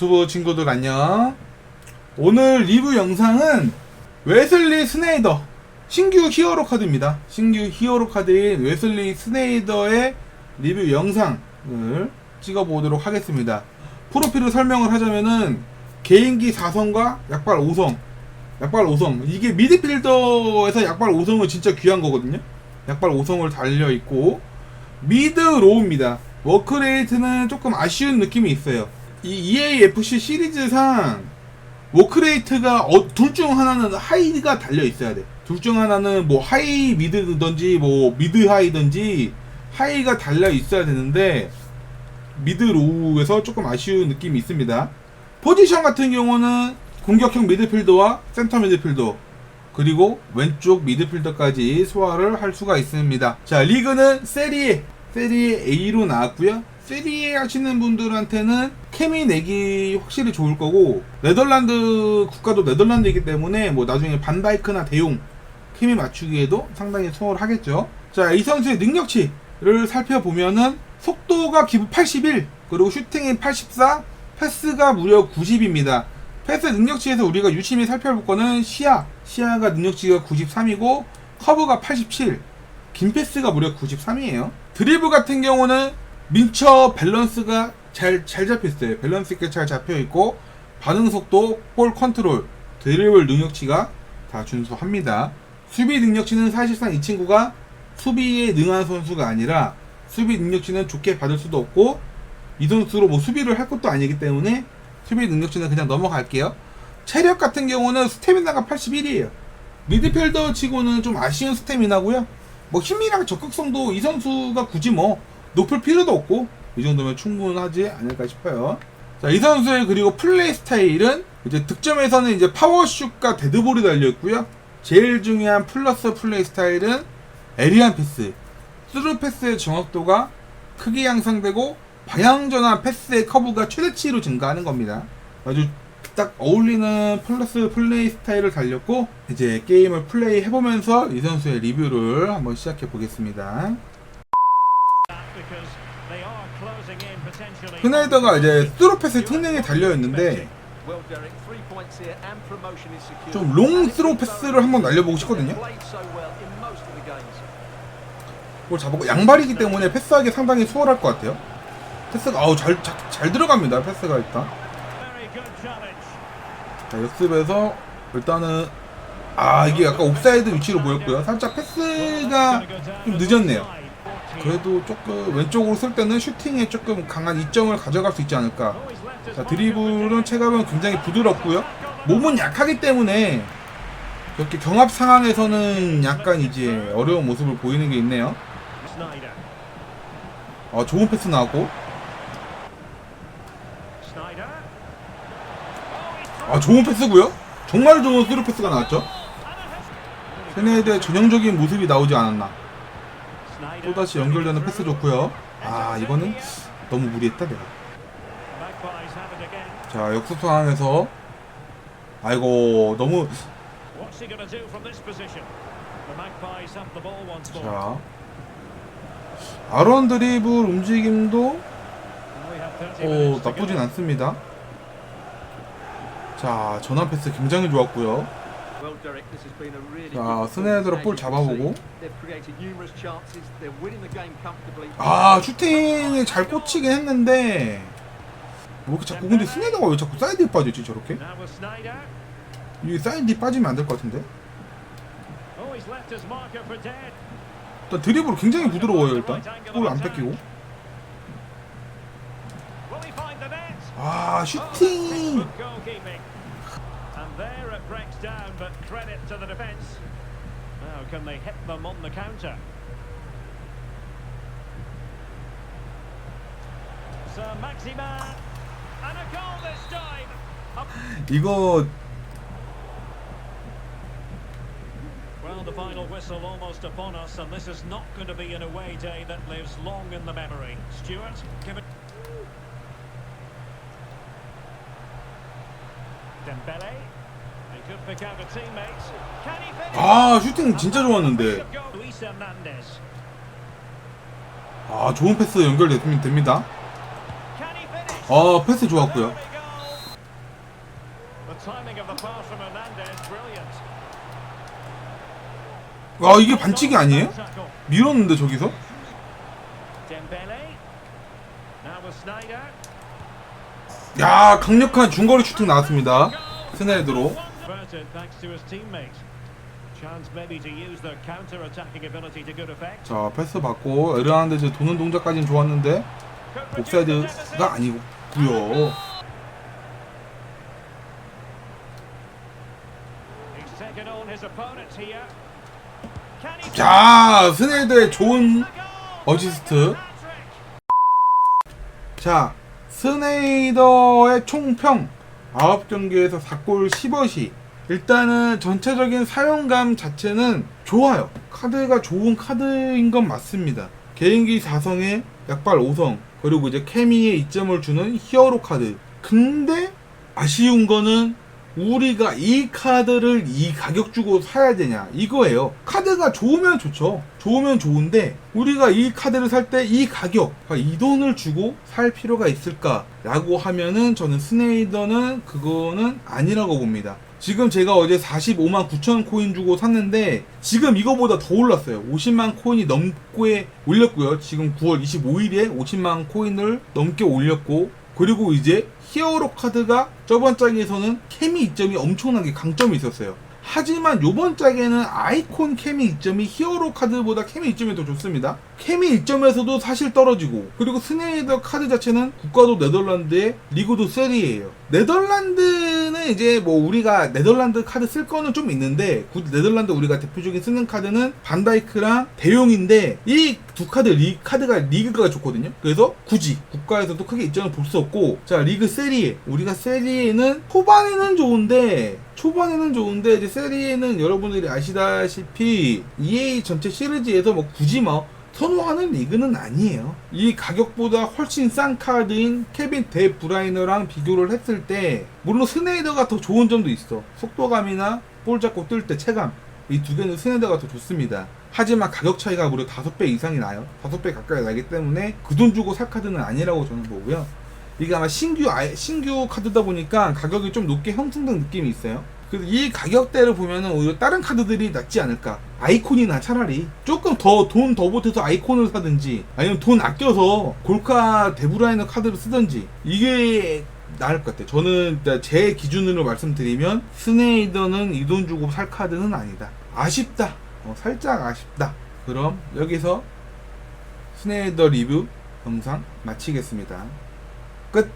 유튜브 친구들 안녕. 오늘 리뷰 영상은 웨슬리 스네이더 신규 히어로 카드입니다. 신규 히어로 카드인 웨슬리 스네이더의 리뷰 영상을 찍어보도록 하겠습니다. 프로필을 설명을 하자면은 개인기 4성과 약발 5성 약발 5성 이게 미드필더에서 약발 5성은 진짜 귀한 거거든요. 약발 5성을 달려 있고 미드 로우입니다. 워크레이트는 조금 아쉬운 느낌이 있어요. 이 EAFC 시리즈상 워크레이트가 어, 둘 중 하나는 하이가 달려 있어야 돼. 둘 중 하나는 뭐 하이 미드든지 뭐 미드 하이든지 하이가 달려 있어야 되는데 미드 로우에서 조금 아쉬운 느낌이 있습니다. 포지션 같은 경우는 공격형 미드필더와 센터 미드필더 그리고 왼쪽 미드필더까지 소화를 할 수가 있습니다. 자 리그는 세리에 세리에 A로 나왔고요. 세리에 하시는 분들한테는 케미 내기 확실히 좋을 거고 네덜란드 국가도 네덜란드이기 때문에 뭐 나중에 반다이크나 대용 케미 맞추기에도 상당히 수월을 하겠죠. 자, 이 선수의 능력치를 살펴보면은 속도가 기부 81, 그리고 슈팅이 84, 패스가 무려 90입니다. 패스 능력치에서 우리가 유심히 살펴볼 거는 시야. 시야가 능력치가 93이고 커브가 87. 긴 패스가 무려 93이에요. 드리블 같은 경우는 민처 밸런스가 잘, 잘 잡혔어요. 밸런스 있게 잘 잡혀있고, 반응 속도, 볼 컨트롤, 드리블 능력치가 다 준수합니다. 수비 능력치는 사실상 이 친구가 수비에 능한 선수가 아니라 수비 능력치는 좋게 받을 수도 없고 이 선수로 뭐 수비를 할 것도 아니기 때문에 수비 능력치는 그냥 넘어갈게요. 체력 같은 경우는 스태미나가 81이에요. 미드필더 치고는 좀 아쉬운 스태미나고요. 뭐 힘이랑 적극성도 이 선수가 굳이 뭐 높을 필요도 없고 이 정도면 충분하지 않을까 싶어요. 자, 이 선수의 그리고 플레이 스타일은 이제 득점에서는 이제 파워슛과 데드볼이 달려 있고요. 제일 중요한 플러스 플레이 스타일은 에리안 패스. 스루 패스의 정확도가 크게 향상되고 방향 전환 패스의 커브가 최대치로 증가하는 겁니다. 아주 딱 어울리는 플러스 플레이 스타일을 달렸고 이제 게임을 플레이 해보면서 이 선수의 리뷰를 한번 시작해 보겠습니다. 히나이더가 이제 스루패스 특능이 달려 있는데 좀 롱 스루 패스를 한번 날려보고 싶거든요. 그걸 잡고 양발이기 때문에 패스하기 상당히 수월할 것 같아요. 패스가 아우 잘, 잘, 잘 들어갑니다. 패스가 일단. 자, 역습에서 일단은 아 이게 약간 옵사이드 위치로 보였고요. 살짝 패스가 좀 늦었네요. 그래도 조금 왼쪽으로 쓸 때는 슈팅에 조금 강한 이점을 가져갈 수 있지 않을까. 자 드리블은 체감은 굉장히 부드럽고요. 몸은 약하기 때문에 이렇게 경합 상황에서는 약간 이제 어려운 모습을 보이는 게 있네요. 아 좋은 패스 나왔고 아 좋은 패스고요. 정말 좋은 스루 패스가 나왔죠. 세네드의 전형적인 모습이 나오지 않았나. 또다시 연결되는 패스 좋고요. 아 이거는 너무 무리했다 내가. 자 역습 상황에서 아이고 너무 자 아론 드리블 움직임도 어, 나쁘진 않습니다. 자 전환 패스 굉장히 좋았고요. 자, 스네드로 볼 잡아보고. 아 슈팅에 잘 꽂히긴 했는데. 뭐 이렇게 자꾸 근데 스네드가 왜 자꾸 사이드에 빠지지 저렇게? 이게 사이드에 빠지면 안 될 것 같은데? 일단 드리블 굉장히 부드러워요 일단. 볼안 뺏기고. 아 슈팅! And there it breaks down, but credit to the defence. Now, can they hit them on the counter? Sir Maximan, and a goal this time. 이거 Well, the final whistle almost upon us, and this is not going to be an away day that lives long in the memory. Stuart, give it. Dembele. 아 슈팅 진짜 좋았는데. 아 좋은 패스 연결됩니다 he finish? 아 패스 좋았고요. 와 이게 반칙이 아니에요? 밀었는데 저기서? 야 강력한 중거리 슈팅 나왔습니다 스나이드로 Converted thanks to his teammate. Chance maybe to use their counter-attacking ability to good effect. 자 패스 받고 에르난데즈 도는 동작까지는 좋았는데. 옵사이드가 아니고요 자 스네이드의 좋은? 어시스트. 자 스네이더의 총평 9경기에서 4골 10어시 일단은 전체적인 사용감 자체는 좋아요. 카드가 좋은 카드인 건 맞습니다. 개인기 4성에 약발 5성 그리고 이제 케미에 이점을 주는 히어로 카드. 근데 아쉬운 거는 우리가 이 카드를 이 가격 주고 사야 되냐 이거예요. 카드가 좋으면 좋죠. 좋으면 좋은데 우리가 이 카드를 살 때 이 가격 이 돈을 주고 살 필요가 있을까 라고 하면은 저는 스네이더는 그거는 아니라고 봅니다 지금 제가 어제 45만 9천 코인 주고 샀는데 지금 이거보다 더 올랐어요 50만 코인이 넘게 올렸고요 지금 9월 25일에 50만 코인을 넘게 올렸고 그리고 이제 히어로 카드가 저번 짝에서는 케미 이점이 엄청나게 강점이 있었어요. 하지만 요번 짝에는 아이콘 케미 이점이 히어로 카드보다 케미 이점이 더 좋습니다. 케미 이점에서도 사실 떨어지고 그리고 스네이더 카드 자체는 국가도 네덜란드의 리그도 세리예요. 네덜란드는 이제 뭐 우리가 네덜란드 카드 쓸 거는 좀 있는데 구- 네덜란드 우리가 대표적인 쓰는 카드는 반다이크랑 대용인데 이 두 카드 리 카드가 리그가 좋거든요. 그래서 굳이 국가에서도 크게 이점을 볼 수 없고 자 리그 세리에 우리가 세리에는 초반에는 좋은데 초반에는 좋은데 이제 세리에는 여러분들이 아시다시피 EA 전체 시리즈에서 뭐 굳이 뭐 선호하는 리그는 아니에요. 이 가격보다 훨씬 싼 카드인 케빈 데 브라이너랑 비교를 했을 때 물론 스네이더가 더 좋은 점도 있어. 속도감이나 볼 잡고 뜰 때 체감 이 두 개는 스네이더가 더 좋습니다. 하지만 가격 차이가 무려 5배 이상이 나요. 5배 가까이 나기 때문에 그 돈 주고 살 카드는 아니라고 저는 보고요. 이게 아마 신규 신규 카드다 보니까 가격이 좀 높게 형성된 느낌이 있어요. 이 가격대를 보면은 오히려 다른 카드들이 낫지 않을까. 아이콘이나 차라리 조금 더 돈 더 보태서 아이콘을 사든지 아니면 돈 아껴서 골카 데브라이너 카드를 쓰든지 이게 나을 것 같아요. 저는 제 기준으로 말씀드리면 스네이더는 이 돈 주고 살 카드는 아니다. 아쉽다. 어, 살짝 아쉽다. 그럼 여기서 스네이더 리뷰 영상 마치겠습니다. 끝.